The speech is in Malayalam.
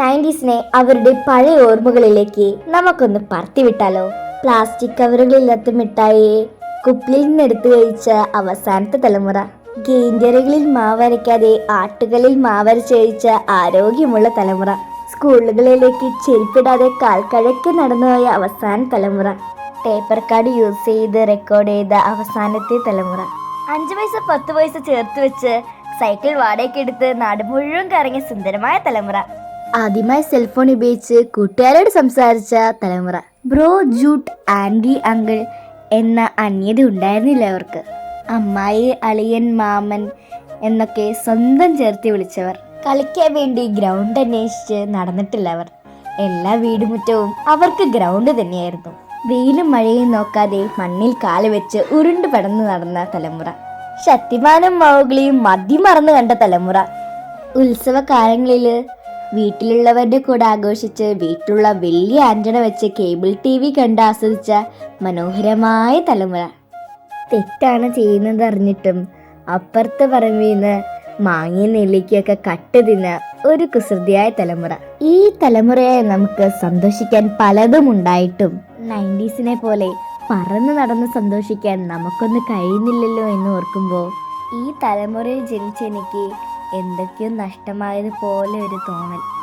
നയന്റീസിനെ അവരുടെ പഴയ ഓർമ്മകളിലേക്ക് നമുക്കൊന്ന് പറത്തിവിട്ടാലോ? പ്ലാസ്റ്റിക് കവറുകളില്ലാത്ത മിഠായിയെ കുപ്പിയിൽ നിന്നെടുത്ത് കഴിച്ച അവസാനത്തെ തലമുറ. ഗെയിൻഡറുകളിൽ മാവരയ്ക്കാതെ ആട്ടുകളിൽ മാവരച്ച് കഴിച്ച ആരോഗ്യമുള്ള തലമുറ. സ്കൂളുകളിലേക്ക് ചെരുപ്പിടാതെ കാൽക്കഴക്ക് നടന്നുപോയ അവസാന തലമുറ. പേപ്പർ കാർഡ് യൂസ് ചെയ്ത് റെക്കോർഡ് ചെയ്ത അവസാനത്തെ തലമുറ. അഞ്ച് പൈസ പത്ത് പൈസ ചേർത്ത് വെച്ച് സൈക്കിൾ വാടകയ്ക്ക് എടുത്ത് നാട് മുഴുവൻ കറങ്ങിയ സുന്ദരമായ തലമുറ. ആദ്യമായി സെൽഫോൺ ഉപയോഗിച്ച് കൂട്ടുകാരോട് സംസാരിച്ച തലമുറ. ബ്രോ ജൂട്ട് ആന്റി അങ്കിൾ എന്ന അന്യത ഉണ്ടായിരുന്നില്ല അവർക്ക്. അമ്മായി അളിയൻ മാമൻ എന്നൊക്കെ സ്വന്തം ചേർത്ത് വിളിച്ചവർ. കളിക്കാൻ വേണ്ടി ഗ്രൗണ്ട് അന്വേഷിച്ച് നടന്നിട്ടില്ല അവർ. എല്ലാ വീടുമുറ്റവും അവർക്ക് ഗ്രൗണ്ട് തന്നെയായിരുന്നു. വെയിലും മഴയും നോക്കാതെ മണ്ണിൽ കാൽ വെച്ച് ഉരുണ്ട് പടന്നു നടന്ന തലമുറ. ശക്തിമാനും മൗഗ്ലിയും മദ്യം മറന്നു കണ്ട തലമുറ. ഉത്സവ കാലങ്ങളിൽ വീട്ടിലുള്ളവരുടെ കൂടെ ആഘോഷിച്ച് വീട്ടിലുള്ള വലിയ ആന്റണ വെച്ച് കേബിൾ ടി വി കണ്ട് ആസ്വദിച്ച മനോഹരമായ തലമുറ. തെറ്റാണ് ചെയ്യുന്നത് അറിഞ്ഞിട്ടും അപ്പുറത്ത് പറമ്പിൽ നിന്ന് മാങ്ങയും നെല്ലിക്കൊക്കെ കട്ട് തിന്ന ഒരു കുസൃതിയായ തലമുറ. ഈ തലമുറയെ നമുക്ക് സന്തോഷിക്കാൻ പലതും ഉണ്ടായിട്ടും നയന്റീസിനെ പോലെ പറന്ന് നടന്ന് സന്തോഷിക്കാൻ നമുക്കൊന്ന് കഴിയുന്നില്ലല്ലോ എന്ന് ഓർക്കുമ്പോൾ ഈ തലമുറയിൽ ജനിച്ച എനിക്ക് എന്തൊക്കെയോ നഷ്ടമായതുപോലെ ഒരു തോന്നൽ.